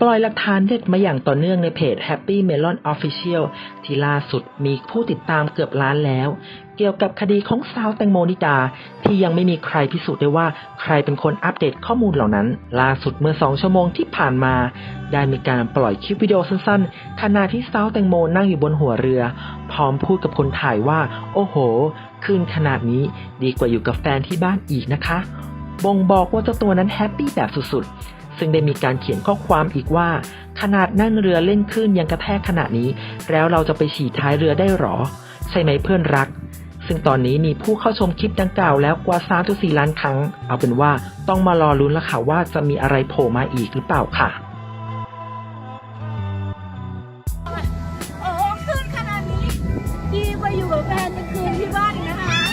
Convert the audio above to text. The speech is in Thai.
ปล่อยหลักฐานเด็ดมาอย่างต่อเนื่องในเพจ Happy Melon Official ที่ล่าสุดมีผู้ติดตามเกือบล้านแล้ว เกี่ยวกับคดีของสาวแตงโมนิดา ที่ยังไม่มีใครพิสูจน์ได้ว่าใครเป็นคนอัปเดตข้อมูลเหล่านั้น ล่าสุดเมื่อสองชั่วโมงที่ผ่านมา ได้มีการปล่อยคลิปวิดีโอสั้นๆ ขณะที่สาวแตงโมนั่งอยู่บนหัวเรือ พร้อมพูดกับคนถ่ายว่า โอ้โห คืนขนาดนี้ดีกว่าอยู่กับแฟนที่บ้านอีกนะคะ บ่งบอกว่าเจ้าตัวนั้นแฮปปี้แบบสุดๆ ซึ่งได้มีการเขียนข้อความอีกว่า ขนาดนั่งเรือเล่นคลื่นยังกระแทกขนาดนี้ แล้วเราจะไปฉี่ท้ายเรือได้หรอ ใช่ไหมเพื่อนรัก ซึ่งตอนนี้มีผู้เข้าชมคลิปดังกล่าวแล้วกว่า3-4ล้านครั้ง เอาเป็นว่าต้องมารอลุ้นและค่ะว่าจะมีอะไรโผล่มาอีกหรือเปล่าค่ะโอ้โหขึ้นขนาดนี้ดีกว่อยู่กับแฟนเป็นคืนที่บ้านนะคะ